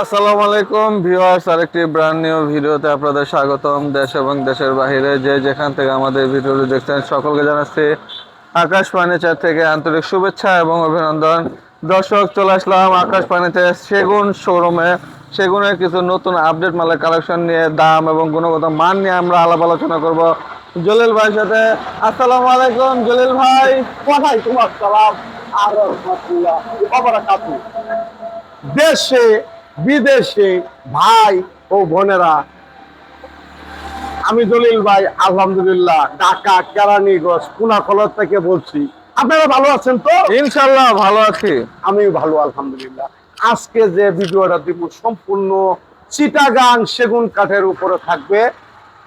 আসসালামু আলাইকুম ভিউয়ার্স আরেকটি ব্র্যান্ড নিউ ভিডিওতে আপনাদের স্বাগতম। দেশ এবং দেশের বাইরে যে যেখান থেকে আমাদের ভিডিওটি দেখছেন সকলকে জানাচ্ছি আকাশ ফার্নিচার থেকে আন্তরিক শুভেচ্ছা এবং অভিনন্দন। দর্শক চলে আসলাম আকাশ ফার্নিচার সেগুন শোরুমে। সেগুনের কিছু নতুন আপডেট মালের কালেকশন নিয়ে দাম এবং গুণগত মান নিয়ে আমরা আলাপ আলোচনা করব। জলিল ভাইয়ের সাথে। আসসালামু আলাইকুম জলিল ভাই। কোথায় তোমার সালাম আর দেশে বিদেশে ভাই ও বোনেরা আমি দলিল ভাই আলহামদুলিল্লাহ ঢাকা কেরানীগঞ্জ কুনাকলর থেকে বলছি। আপনারা ভালো আছেন তো? ইনশাল্লাহ ভালো আছি। আমি ভালো আলহামদুলিল্লাহ। আজকে যে ভিডিওটা দিব সম্পূর্ণ চিটাগাং সেগুন কাঠের উপরে থাকবে।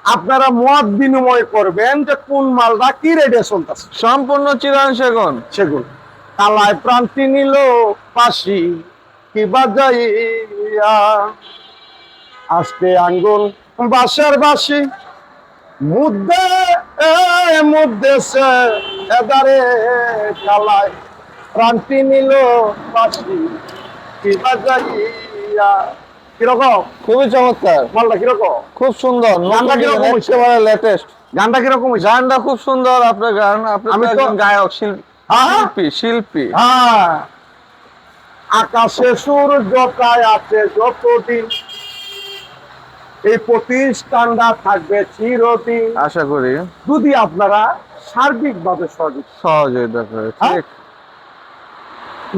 আপনারা মত বিনিময় করবেন যে কোন মালটা কি রেটে চলতেছে। সম্পূর্ণ চিরান সেগুন। সেগুন। তালায় প্রান্তি নিল পাশি। কি বাজাইয়া? আজকে আঙ্গুল বাসার বাসি মুদ্দে মুদ্দে এদারে কালায়। প্রান্তি নিল পাশি কি বাজাইয়া? কীরকম? খুবই চমৎকার। মালটা কীরকম? খুব সুন্দর। গানটা কীরকম হয়েছে? একেবারে লেটেস্ট গানটা কীরকম হয়েছে? গানটা খুব সুন্দর আপনার গান। আপনি আমি তো তো- একজন গায়ক শিল্পী? শিল্পী শিল্পী। হ্যাঁ। আকাশে সূর্যটায় আছে যতদিন। এই প্রতিষ্ঠানটা থাকবে চিরদিন। আশা করি। যদি আপনারা সার্বিকভাবে সহযোগ সহযোগিতা করে? ঠিক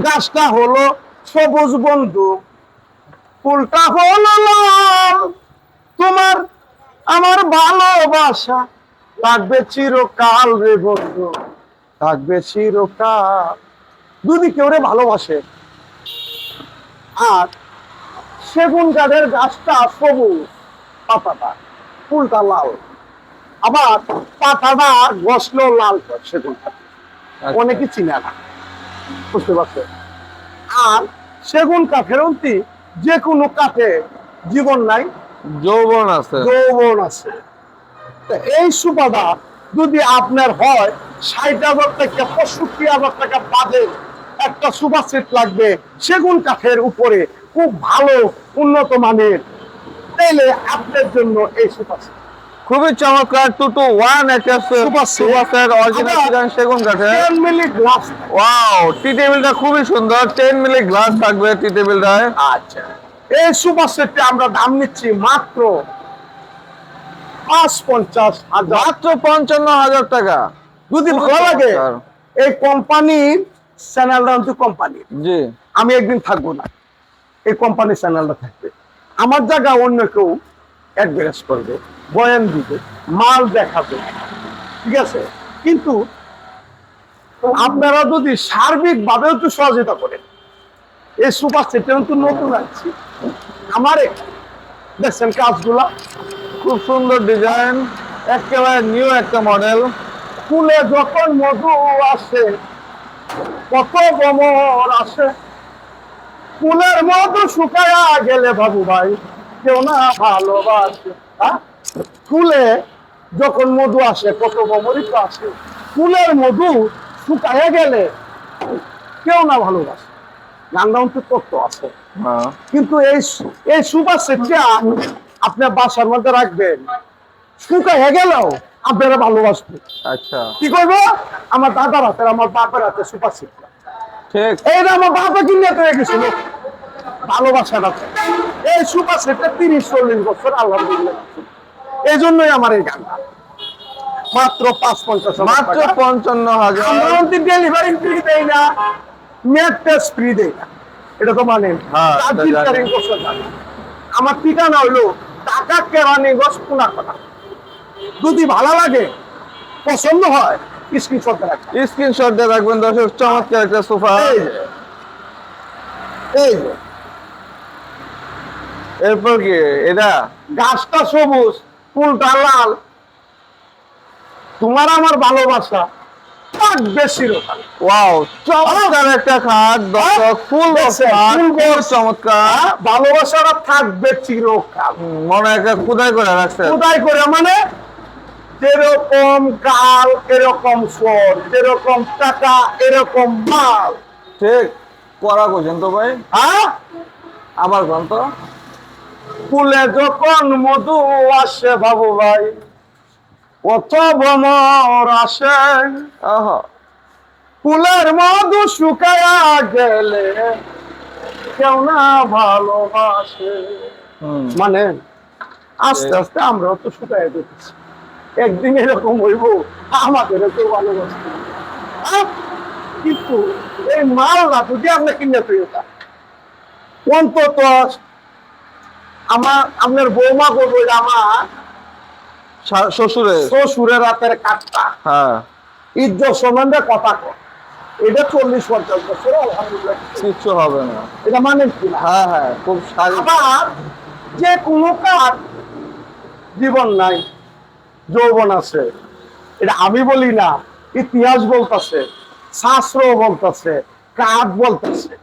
গাছটা হলো সবুজ বন্ধু। ফুলটা হলো লাল। তোমার আমার ভালোবাসা। থাকবে চিরকাল রে বন্ধু। থাকবে চিরকাল। যদি কেউ রে ভালোবাসে আর সেগুন গাছের গাছটা সবুজ পাতাটা ফুলটা লাল। আবার পাতাটা গসলো লাল সেগুন। আচ্ছা। অনেকে চিনে না। বুঝতে পারছে আর সেগুন কাঠের অন্তি যে কোনো কাঠে জীবন নাই যৌবন আছে। যৌবন আছে। এই সুপাদা যদি আপনার হয় ষাট হাজার টাকা পঁয়ষট্টি হাজার টাকা বাজেট। একটা সুপার সেট লাগবে। সেগুন কাঠের উপরে খুব ভালো উন্নত মানের তাইলে আপনার জন্য এই সুপার সেট। খুবই চমৎকার two two one super original আবার- সেগুন কাঠে ten milli glass wow tea টেবিলটা খুবই সুন্দর। টেন মিলি গ্লাস থাকবে টি টেবিলটায় আচ্ছা এই সুপার সেটটা আমরা দাম নিচ্ছি মাত্র পাঁচ পঞ্চাশ হাজার। মাত্র পঞ্চান্ন হাজার টাকা। যদি ভালো লাগে এই কোম্পানির চ্যানেলটা কিন্তু কোম্পানি জি। আমি একদিন থাকব না। এই কোম্পানির চ্যানেলটা থাকবে। আমার জায়গা অন্য কেউ করবে বয়ান দিবে মাল দেখাবে। ঠিক আছে? কিন্তু আপনারা যদি সার্বিক ভাবেও একটু সহযোগিতা করেন এই সুপার সেটটা কিন্তু নতুন আসছি আমার দেখছেন কাজগুলা? খুব সুন্দর ডিজাইন একেবারে নিউ একটা মডেল ফুলে যখন মধু আসে কত গমর আসে ফুলের মধু শুকায়া গেলে বাবু ভাই কেউ না ভালোবাসে। হ্যাঁ? ফুলে যখন মধু আসে কত গমরই তো আসে। ফুলের মধু শুকায়া গেলে কেউ না ভালোবাসে। গানটা অন্তত তত্ত্ব আছে। হ্যাঁ। কিন্তু এই এই সুপার সেটটা আপনার বাসার মধ্যে রাখবেন। শুকাইয়া গেলেও আপনারা ভালোবাসবেন। আচ্ছা। কি করব? আমার দাদার হাতে আমার বাপের হাতে সুপার সেট। ঠিক। এইটা আমার বাপে কিনে পেয়ে গেছিল। ভালোবাসাটা এই সুপার সেটটা তিরিশ চল্লিশ বছর আলহামদুলিল্লাহ। এই জন্যই আমার এই গান মাত্র পাঁচ পঞ্চাশ মাত্র পঞ্চান্ন হাজার। আমরা ডেলিভারি ফ্রি দেই না নেট টেস্ট ফ্রি দেই না। এটা তো মানে হ্যাঁ, আমার ঠিকানা হইল টাকা কেরানীগঞ্জ পুনা কথা যদি ভালো লাগে পছন্দ হয় স্ক্রিনশট রাখবেন। স্ক্রিনশট দিয়ে রাখবেন দর্শক চমৎকার একটা সোফা। এই যে এই যে। এরপর কি এটা? গাছটা সবুজ ফুলটা লাল। তোমার আমার ভালোবাসা ওয়াও চমৎকার একটা খাট দর্শক ফুল। চমৎকার। ভালোবাসাটা থাকবে চিরকাল। মনে একটা খুদাই করে রাখছে কোথায় করে মানে যেরকম কাল এরকম সর যেরকম টাকা এরকম মাল। ঠিক করা পর্যন্ত ভাই। হ্যাঁ? আবার কোন তো। ফুলে যখন মধু আসে বাবু ভাই কত ভ্রমর আসে। ফুলের মধু শুকায়া গেলে কেউ না ভালোবাসে। মানে আস্তে আস্তে আমরাও তো শুকায় দিচ্ছি একদিন এরকম হইব আমাদের কেউ ভালোবাসবে কিন্তু এই মালটা যদি আপনি কিনে তুই অন্তত আমার আপনার বৌমা করব আমার শ্বশুরের শ্বশুরের রাতের কাঠটা। হ্যাঁ। ইজ্জত সম্বন্ধে কথা কর এটা চল্লিশ পঞ্চাশ বছর কিচ্ছু হবে না। এটা মানে কি না? হ্যাঁ হ্যাঁ খুব আবার যে কোনো কার জীবন নাই। যৌবন আছে। এটা আমি বলি না ইতিহাস বলতেছে শাস্ত্র বলতেছে কাঠ বলতেছে।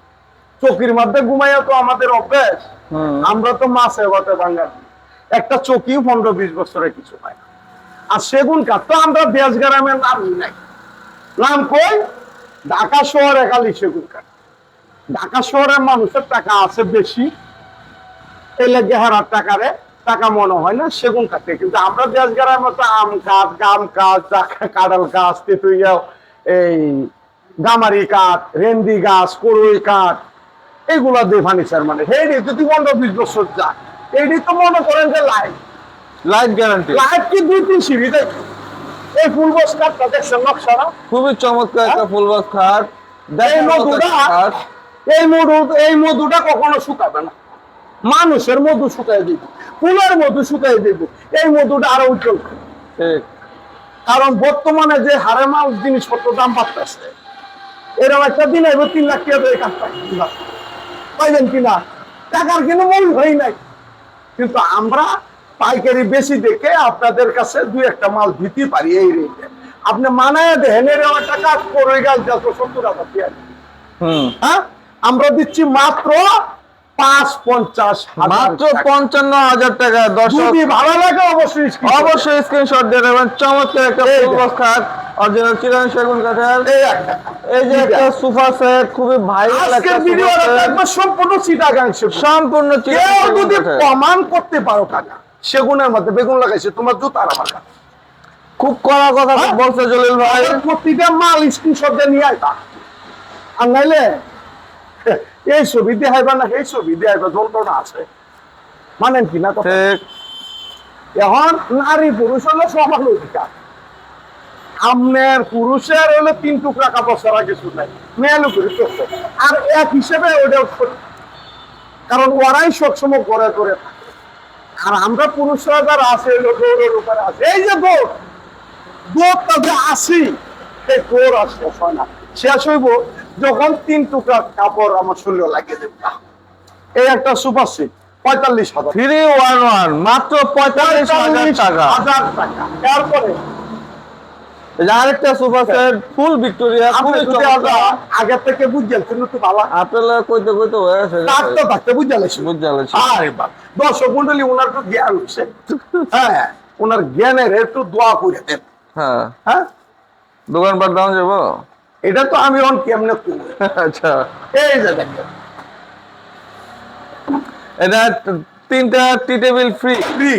চকির মধ্যে ঘুমাইয়া তো আমাদের অভ্যাস। আমরা তো মাছে ভাতে বাঙালি। একটা চকি পনেরো বিশ বছরে কিছু পাই না। আর সেগুন কাঠ তো আমরা দেশ গ্রামের নাম নাই। নাম কই? ঢাকা শহরে খালি সেগুন কাঠ। ঢাকা শহরের মানুষের টাকা আছে বেশি। এলে লেগে হারার টাকারে টাকা মনে হয় না সেগুন কাটে কিন্তু আমরা দেশ গ্রামে তো আম কাঠ গাম কাঠ কাঁঠাল গাছ তেতুইয়া এই গামারি কাঠ রেন্দি গাছ করুই কাঠ এগুলা দিয়ে ফার্নিচার মানে। হেডি যদি পনেরো বিশ বছর যায় এইটি তো মনে করেন যে লাইফ। লাইফ গ্যারান্টি লাইফ কি দুই তিন সিঁড়ি? দেখি এই ফুল বস কাঠটা দেখছেন নকশারা খুবই চমৎকার একটা ফুল বক্স খাট এই মধুটা এই মধু এই মধুটা কখনো শুকাবে না। মানুষের মধু শুকাই দিব ফুলের মধু শুকাই দিব এই মধুটা আরও উজ্জ্বল কারণ বর্তমানে যে হারে মাল জিনিসপত্র দাম বাড়তেছে এরকম একটা দিন এবার তিন লাখ টাকা দিয়ে কাজ পাইবেন কিনা টাকার কিন্তু মূল হয় নাই। কিন্তু আমরা পাইকারি বেশি দেখে আপনাদের কাছে দুই একটা মাল দিতে পারি এই রেটে। আপনি মানায় দেখেন এরকম একটা কাজ করে গেল যত সত্তর হাজার টাকা হুম। হ্যাঁ? আমরা দিচ্ছি মাত্র পাঁচ পঞ্চাশ মাত্র পঞ্চান্ন হাজার টাকা দর্শক। ভালো লাগে অবশ্যই অবশ্যই স্ক্রিনশট দিয়ে দেবেন। চমৎকার একটা এই ফুল যে। বক্স খাট অরিজিনাল চিরান সেগুন কাঠের। এই যে একটা। সোফা সেট খুবই ভাইরাল আজকের ভিডিওটা একবার সম্পূর্ণ চিটাগাংশ সম্পূর্ণ চিরান যদি প্রমাণ করতে পারো টাকা সেগুনের মধ্যে বেগুন লাগাইছে তোমার জুতার আমার খুব কড়া কথা হ্যাঁ? বলছে জলিল ভাই। প্রতিটা মাল স্ক্রিনশট দিয়ে নিয়ে আইতা আর নাইলে এই ছবি দেখাইবা না এই ছবি দেখাইবা যন্ত্রণা আছে। মানেন কি না কথা? এখন নারী পুরুষ হলো সমান অধিকার। আমনের পুরুষের হলো তিন টুকরা কাপড় ছাড়া কিছু নাই মেয়ে লোকের আর এক হিসেবে সত্যি। কারণ ওরাই সবসময় করে করে থাকে। আর আমরা পুরুষরা যারা আছে দৌড়ের উপরে আছে। এই যে গোট দৌড়টা যে আসি সেই আর হয় না। শেষ হইব যখন তিন টুকরা কাপড় আমার শরীরে লাগিয়ে দেব। এই একটা সুপার সিট পঁয়তাল্লিশ হাজার। থ্রি ওয়ান ওয়ান মাত্র পঁয়তাল্লিশ হাজার টাকা। হাজার টাকা। তারপরে এই যে আরেকটা সোফা সেট ফুল ভিক্টোরিয়া আপনি খুবই চমৎকার। আগে থেকে কিন্তু তো আপনারা কইতে কইতে হয়ে থাকতে আরে বাপ দর্শক মন্ডলী ওনার জ্ঞান হচ্ছে। হ্যাঁ ওনার জ্ঞানের একটু দোয়া করে দেন। হ্যাঁ। হ্যাঁ? দোকানপাট দাম যাব? এটা তো আমি অন কেমনে আচ্ছা। এই যে দেখেন। এটা তিনটা টি টেবিল ফ্রি ফ্রি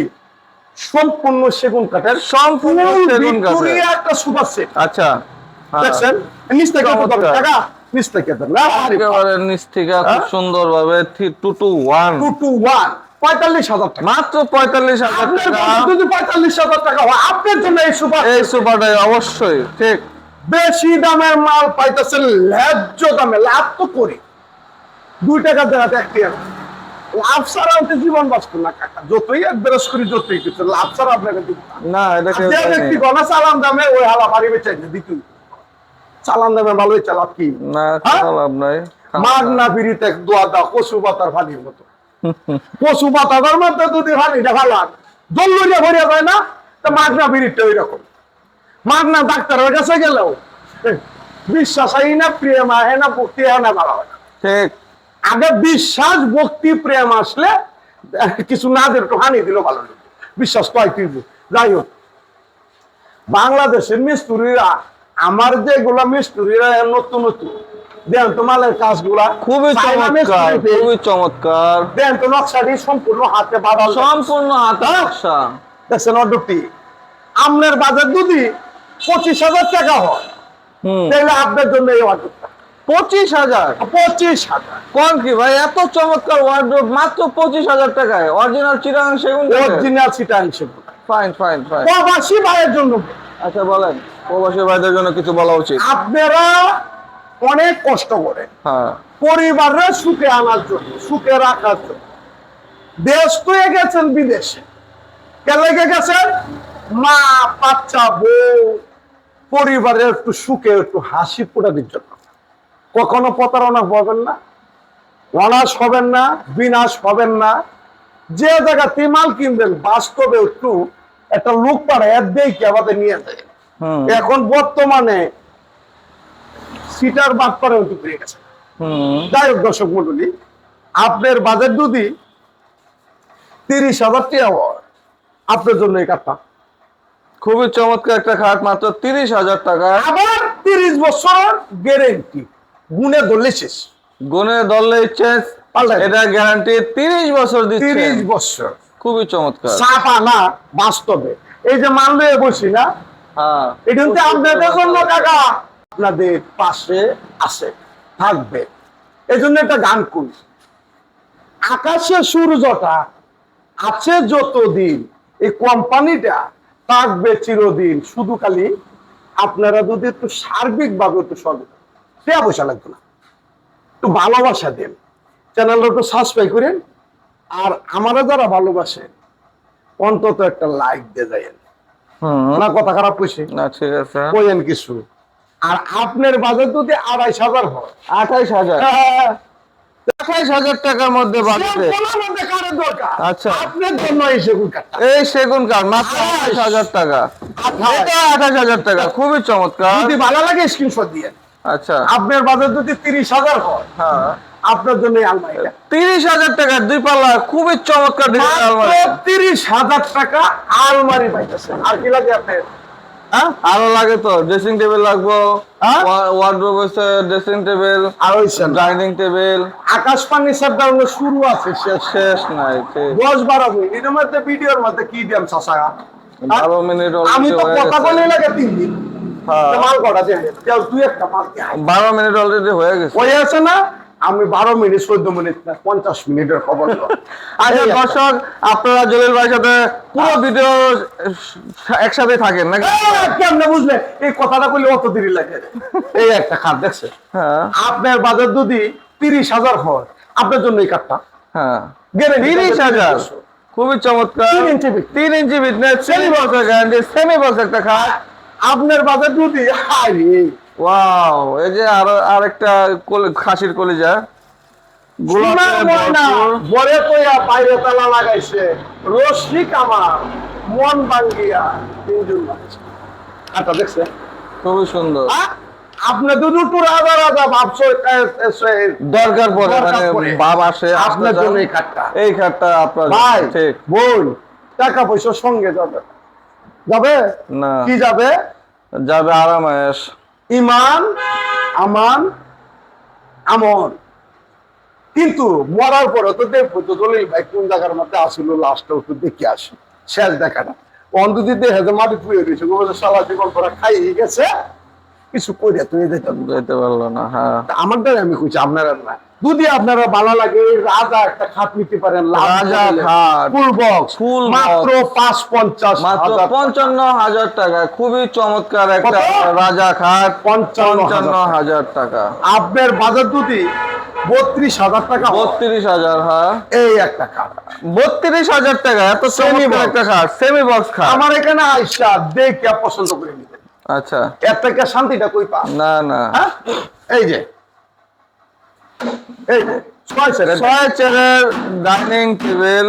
সম্পূর্ণ সেগুন কাঠের। সম্পূর্ণ সেগুন কাঠের। একটা সুপার সেট। আচ্ছা। হ্যাঁ। দেখছেন? নিচ থেকে কত টাকা? নিচ থেকে দেন না আরে একেবারে নিচ থেকে খুব? সুন্দর ভাবে two two one two two one পঁয়তাল্লিশ হাজার টাকা। মাত্র পঁয়তাল্লিশ হাজার আপনার টাকা। যদি পঁয়তাল্লিশ হাজার টাকা হয় আপনার জন্য এই সুপার এই সুপারটাই অবশ্যই ঠিক। বেশি দামের মাল পাইতেছে ন্যায্য দামে লাভ তো করি। দুই টাকা জায়গাতে এক টাকা লাভ ছাড়া জীবন বাঁচত না কাকা। যতই এক বেরস করি যতই কিছু লাভ ছাড়া আপনাকে না। যে ব্যক্তি চালান দামে ওই হালা বাড়ি বেচে দিতুই চালান দামে ভালোই কি? না হ্যাঁ? লাভ নাই। মাগ না বিড়িতে দোয়া দাও কচু পাতার মতো। কচু মধ্যে যদি ভরিয়া যায় না তো মাগ না বিড়িটা ওই রকম। মাগ না ডাক্তারের কাছে গেলেও বিশ্বাস হয় না প্রেম আহে না ভক্তি আহে না ভালো হয় ঠিক। আগে বিশ্বাস ভক্তি প্রেম আসলে কিছু না দিল একটু হানি দিল ভালো বিশ্বাস কয় তুই যাই হোক। বাংলাদেশের মিস্তুরিরা আমার যেগুলা মিস্তুরিরা নতুন নতুন। দেন তো মালের কাজগুলা খুবই চমৎকার খুবই চমৎকার। দেন তো নকশাটি সম্পূর্ণ হাতে বাঁধা সম্পূর্ণ হাতা। নকশা। দেখছেন অর্ডারটি আপনার বাজার যদি পঁচিশ হাজার টাকা হয়। হুম। তাহলে আপনার জন্য এই অর্ডারটা পঁচিশ হাজার? পঁচিশ হাজার। কোন কি ভাই এত চমৎকার ওয়ার্ড্রোব মাত্র পঁচিশ হাজার টাকায়। অরিজিনাল চিরাং সেগুন অরিজিনাল সিটা হিসেবে ফাইন ফাইন ফাইন প্রবাসী ভাইয়ের জন্য। আচ্ছা বলেন। প্রবাসী ভাইদের জন্য কিছু বলা উচিত। আপনারা অনেক কষ্ট করে হ্যাঁ। পরিবারের সুখে আনার জন্য সুখে রাখার জন্য। দেশ হয়ে গেছেন বিদেশে। কেন লেগে গেছেন? মা বাচ্চা বউ। পরিবারের একটু সুখে একটু হাসি ফোটানোর জন্য। কখনো প্রতারণা হবেন না অনাশ হবেন না বিনাশ হবেন না। যে জায়গাতে মাল কিনবেন বাস্তবে একটু একটা লোক পাড়া এর দেখে আমাদের নিয়ে যায়। এখন বর্তমানে সিটার বাদ করে একটু বেড়ে গেছে। যাই হোক দর্শক মন্ডলী আপনার বাজেট যদি তিরিশ হাজার টাকা আপনার জন্য এই কাঠটা খুবই চমৎকার একটা খাট মাত্র তিরিশ হাজার টাকা। আবার তিরিশ বছর গ্যারেন্টি গুনে ধরলে শেষ। গুনে ধরলে পাল্টাই। এটা গ্যারান্টি তিরিশ বছর দিচ্ছে। তিরিশ বছর। খুবই চমৎকার। চাপা না বাস্তবে। এই যে মান লয়ে বসি না হ্যাঁ। এটা কিন্তু আপনাদের জন্য কাকা আপনাদের পাশে আছে থাকবে। এই জন্য একটা গান করি। আকাশে সূর্যটা আছে যতদিন এই কোম্পানিটা থাকবে চিরদিন। শুধু খালি আপনারা যদি একটু সার্বিক ভাবে একটু সর্ব টাকা পয়সা লাগবে না। একটু ভালোবাসা দেন। চ্যানেলটা একটু সাবস্ক্রাইব করেন। আর আমারা যারা ভালোবাসে অন্তত একটা লাইক দিয়ে যায় না কথা খারাপ কইছে? না ঠিক আছে। কইেন কিছু। আর আপনার বাজার যদি আড়াইশ হাজার হয় আঠাইশ হাজার। হাজার টাকার মধ্যে আচ্ছা। আপনার জন্য এই সেগুন কাঠটা। এই সেগুন কাঠ মাত্র। আঠাইশ হাজার টাকা। এটা আঠাইশ হাজার টাকা খুবই চমৎকার। যদি ভালো লাগে স্ক্রিনশট দিয়ে। আচ্ছা। আপনার বাজার যদি তিরিশ হাজার হয় হ্যাঁ। আপনার জন্য আলমারিটা। তিরিশ হাজার টাকা দুই পাল্লা খুবই চমৎকার তিরিশ হাজার টাকা আলমারি পাইতেছেন। আর কি লাগে আপনার? আরও লাগে তো ড্রেসিং টেবিল লাগবো হ্যাঁ? ওয়ার্ড্রোব আছে ড্রেসিং টেবিল আর। ডাইনিং টেবিল আকাশ পানি সাবধান শুরু আছে। শেষ শেষ নাই দশ বারো মিনিট। এর মধ্যে ভিডিওর মধ্যে কি দিয়াম চাষা বারো মিনিট আমি তো কথা বলে লাগে তিন দিন। হ্যাঁ। মাল কটা একটা মাল বারো মিনিট অলরেডি হয়ে গেছে। ওই আছে না? আমি বারো মিনিট চোদ্দ মিনিট না পঞ্চাশ মিনিটের খবর আচ্ছা দর্শক আপনারা জলিল ভাইয়ের সাথে পুরো ভিডিও একসাথে থাকেন নাকি? কেমনে বুঝলে এই কথাটা বললে অত দেরি লাগে। এই একটা খাট দেখছে হ্যাঁ। আপনার বাজার যদি তিরিশ হাজার হয় আপনার জন্য এই কাঠটা হ্যাঁ। তিরিশ হাজার? খুবই চমৎকার। তিন ইঞ্চি। তিন ইঞ্চি বিটনেস সেমি বক্স একটা খাট। আপনার বাজার যদি হাই রে। ওয়াও এই যে আর আরেকটা খাসির কলিজা। গোলাপে সোনার ময়না, ভরপুর। বরে কইয়া বাইরে তালা লাগাইছে। রশ্মি কামার মন ভাঙ্গিয়া তিনজন আটা দেখছে? খুবই সুন্দর। আ? আপনি দুটো রাজা রাজা ভাবছ এ- এ- দরকার পড়ে মানে বাপ আসে আপনার জন্য এই খাটটা। আপনার ভাই বোন টাকা পয়সা সঙ্গে যাবে। যাবে? না। কি যাবে? যাবে আরামায়েশ। ইমান আমান আমন কিন্তু মরার পরে তো দেখব তো দলিল ভাই কোন জায়গার মধ্যে আসলো লাস্টটা তো দেখে আসি। শেষ দেখাটা অন্ধদি দেখে যে মাটি পুয়ে গেছে সালা সারা জীবন পরে খাই গেছে কিছু করে তুই যেতে যেতে পারল না হ্যাঁ। আমার দ্বারা আমি কইছি আপনারা না। যদি আপনারা ভালো লাগে রাজা একটা খাট নিতে পারেন রাজা খাট। Full box box। মাত্র পাঁচ পঞ্চাশ মাত্র পঞ্চান্ন হাজার টাকা। খুবই চমৎকার একটা রাজা খাট পঞ্চান্ন হাজার টাকা। আপনার বাজার যদি বত্রিশ হাজার টাকা বত্রিশ হাজার হ্যাঁ। এই একটা খাট বত্রিশ হাজার টাকা এত। একটা খাট সেমি বক্স খাট আমার এখানে আইসা দেখে পছন্দ করে নিবেন আচ্ছা। এর থেকে শান্তিটা কই পা না না। হ্যাঁ? এই যে। এই ছয় সেরের ছয় চেয়ারের ডাইনিং টেবিল।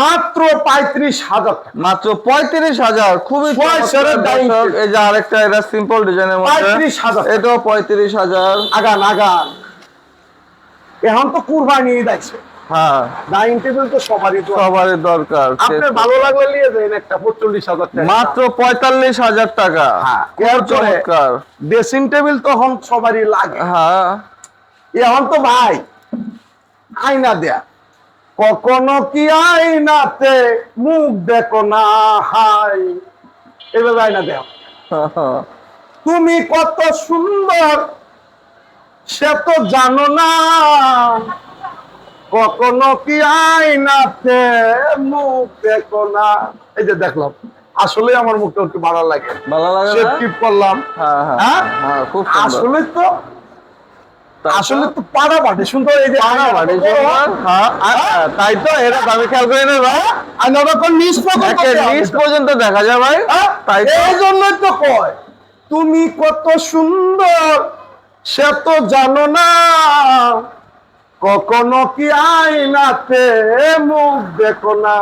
মাত্র পঁয়ত্রিশ হাজার টাকা। মাত্র পঁয়ত্রিশ হাজার খুবই ছয় চমৎকার চেয়ারের dining দর্শক। table। এই যে আরেকটা এটা সিম্পল ডিজাইনের মধ্যে। 35,000 এটাও পঁয়ত্রিশ হাজার। আগান আগান। এখন তো কুরবানি হ্যাঁ। ডাইনিং টেবিল তো সবারই সবারই দরকার আপনার ভালো লাগলে নিয়ে যাবেন একটা টাকা। মাত্র পঁয়তাল্লিশ হাজার টাকা। হ্যাঁ, চমৎকার। ড্রেসিং টেবিল তখন সবারই লাগে। হ্যাঁ। এখন তো ভাই। আয়না দেয়া। কখনো কি আয়নাতে মুখ দেখো না হাই? এভাবে আয়না দেয়া। তুমি কত সুন্দর সে তো জানো না। কখনো কি আয়নাতে মুখ দেখো না। এই যে দেখলাম আসলে আমার মুখটা একটু ভালো লাগে। ভালো লাগে করলাম? হ্যাঁ হ্যাঁ। হ্যাঁ? হ্যাঁ আসলে তো আসলে তো পাড়া বাটে সুন্দর এই যে পাড়া বাড়ি সুন্দর। হ্যাঁ, তাই তো তো খেয়াল করি না ভাই আর নরকম নিচ পর্যন্ত নিচ পর্যন্ত দেখা যায় ভাই হ্যাঁ? তাই এই জন্যই তো কয় তুমি কত সুন্দর সে তো জানো না কখনো কি আয়নাতে মুখ দেখো না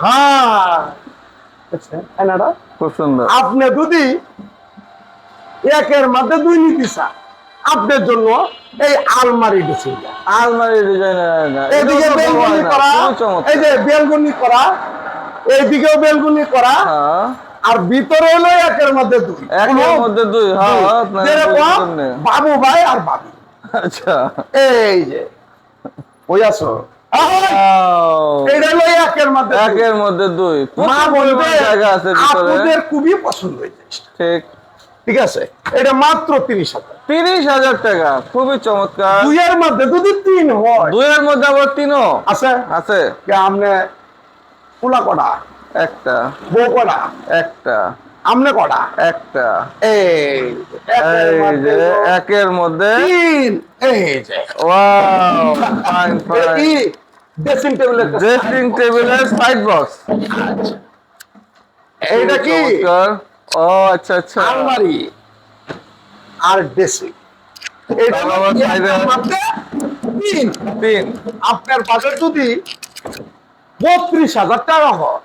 হ্যাঁ? খুব সুন্দর আপনি যদি একের মধ্যে দুই নীতি চান আপনার জন্য এই আলমারি ড্রেসিং আলমারি ডিজাইনের এইদিকে বেলগুনি করা এই যে বেলগুনি করা এইদিকেও বেলগুনি করা হ্যাঁ। আর ভিতরে হলো একের মধ্যে দুই। একের মধ্যে দুই হ্যাঁ যেরকম বাবু ভাই আর বাবি। আচ্ছা। এই যে। ওই হলো একের মধ্যে দুই। একের মধ্যে দুই। মা বলবে জায়গা আছে ভিতরে। আপনাদের খুবই পছন্দ হয়েছে ঠিক। ঠিক আছে? এটা মাত্র তিরিশ হাজার। তিরিশ হাজার টাকা খুবই চমৎকার। দুইয়ের মধ্যে যদি তিন হয়। দুইয়ের মধ্যে আবার তিনও? আছে? আছে। আমনে কুলা কটা? একটা। বউ কটা? একটা। আমনে কটা? একটা। এই যে একের মধ্যে তিন। এই যে। ওয়াও ফাইন ফাইন ড্রেসিং টেবিলের ড্রেসিং টেবিলের সাইড বক্স এইটা কি? ও আচ্ছা আচ্ছা। আলমারি আর ড্রেসিং। এটা তিন। তিন। আপনার বাজার যদি বত্রিশ হাজার টাকা হয়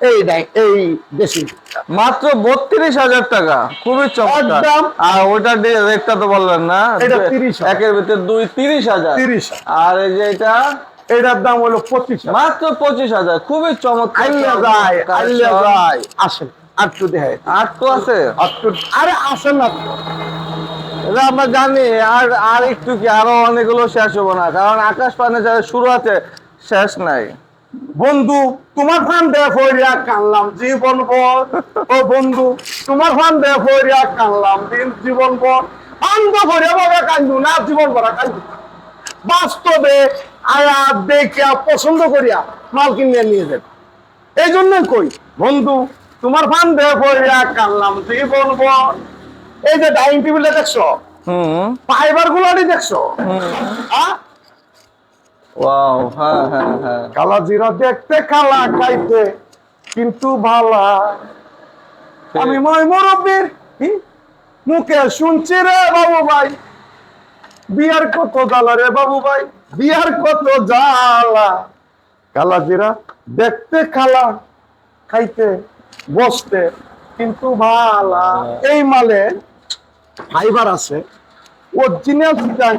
এই এই মাত্র বত্রিশ হাজার টাকা খুবই চমৎকার। আর ওটা রেটটা তো বললেন না এটা 30,000 একের ভিতরে দুই তিরিশ হাজার। তিরিশ আর এই যে এটা? এটার দাম হলো পঁচিশ মাত্র পঁচিশ হাজার খুবই চমৎকার। আসেন। আটটু দেখায়। আট তো আছে? আটটু আরে আসেন না। এটা আমরা জানি আর আর একটু কি আরও অনেকগুলো শেষ হব না কারণ আকাশ পানে যারা শুরু আছে শেষ নাই। বন্ধু তোমার ফান দেয়া ফরিয়া কানলাম জীবন ভর ও বন্ধু তোমার ফান দেয়া ফরিয়া কানলাম দিন জীবন ভর ফান্দ ফরিয়া বাবা কান্দু না জীবন ভরা কান্দু বাস্তবে আয়া দেখিয়া পছন্দ করিয়া মাল কিনে নিয়ে যাবে। এই জন্যই কই বন্ধু তোমার ফান দেয়া ফরিয়া কানলাম জীবন ভর এই যে ডাইনিং টেবিলটা দেখছ? ফাইবার গুলারই দেখছ? ওয়াও হ্যাঁ হ্যাঁ হ্যাঁ। কালা জিরা দেখতে কালা খাইতে কিন্তু ভালা। আমি মই মুরব্বীর? মুখে শুনছি রে বাবু ভাই। বিয়ার কত জ্বালা রে বাবু ভাই বিয়ার কত জ্বালা। কালা জিরা দেখতে কালা খাইতে বসতে কিন্তু ভালা এই মালে ফাইবার আছে। অরিজিনাল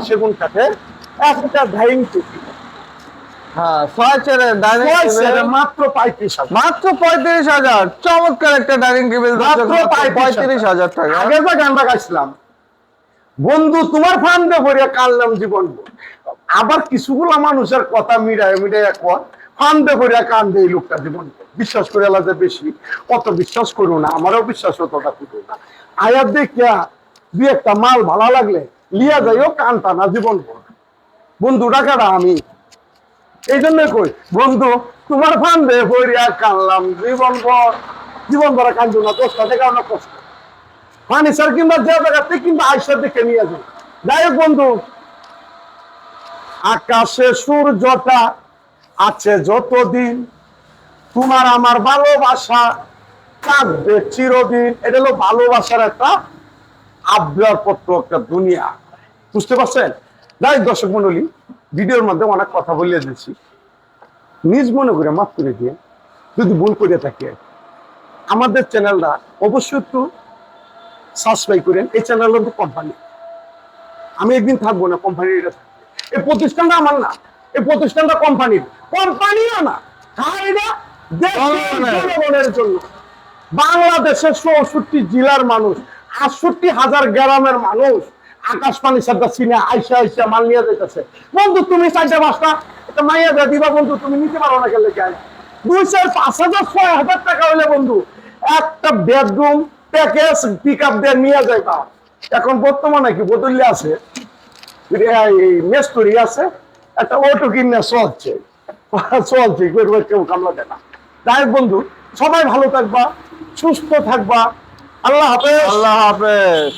সেগুন কাঠে একটা ডাইনিং হ্যাঁ মাত্র পঁয়ত্রিশ হাজার। হাজার। চমৎকার একটা ডাইনিং টেবিল পঁয়ত্রিশ হাজার। টাকা। বন্ধু তোমার ফান্দে ভরিয়া কানলাম জীবন। আবার কিছুগুলো মানুষের কথা মিডায় মিডায় কর ফান্দে ভরিয়া কান্দে এই লোকটা জীবন। বিশ্বাস করে আলাদা বেশি। অত বিশ্বাস করো না, আমারও বিশ্বাস অতটা করো না। আয়াত দেখিয়া দুই একটা মাল ভালো লাগলে লিয়া যাইও, কানতা না জীবন। বন্ধু ডাকাটা আমি। এই জন্য কই, বন্ধু, তোমার ফান্দে ভরিয়া কানলাম জীবন ভর। জীবন ভরা কান্দু না, কষ্ট থেকে অনেক কষ্ট। ফার্নিচার কিংবা যে জায়গাতে কিংবা আইসার দিকে নিয়ে যাই যাই হোক বন্ধু, আকাশে সূর্যটা আছে যতদিন তোমার আমার ভালোবাসা থাকবে চিরদিন। এটা হলো ভালোবাসার একটা আবদার পত্র একটা দুনিয়া। বুঝতে পারছেন? যাই দর্শক মন্ডলী ভিডিওর মধ্যে অনেক কথা বলিয়ে দিয়েছি। নিজ মনে করে মাফ করে দিয়ে যদি ভুল করে থাকে, আমাদের চ্যানেলটা অবশ্যই একটু সাবস্ক্রাইব করেন। এই চ্যানেল কিন্তু কোম্পানি আমি একদিন থাকব না কোম্পানির এটা। এই প্রতিষ্ঠানটা আমার না। এই প্রতিষ্ঠানটা কোম্পানির। কোম্পানিও না কার এটা জনগণের। জন্য। বাংলাদেশের চৌষট্টি জেলার মানুষ আটষট্টি হাজার গ্রামের মানুষ আকাশ পানি সাদা সিনে আইসা আইসা মাল নিয়ে যাইতেছে। বন্ধু তুমি চারটা পাঁচটা একটা মাইয়া দা দিবা বন্ধু তুমি নিতে পারো না গেলে কেন দুই চার পাঁচ হাজার ছয় হাজার টাকা হলে বন্ধু একটা বেডরুম প্যাকেজ পিক আপ দিয়ে নিয়ে যাইবা। এখন বর্তমানে কি বদলে আছে? এই মেস্তুরি আছে। একটা অটো কিনে চলছে। চলছে গরিবের কেউ কামলা দেয় না তাই বন্ধু, সবাই ভালো থাকবা, সুস্থ থাকবা। আল্লাহ হাফেজ। আল্লাহ হাফেজ।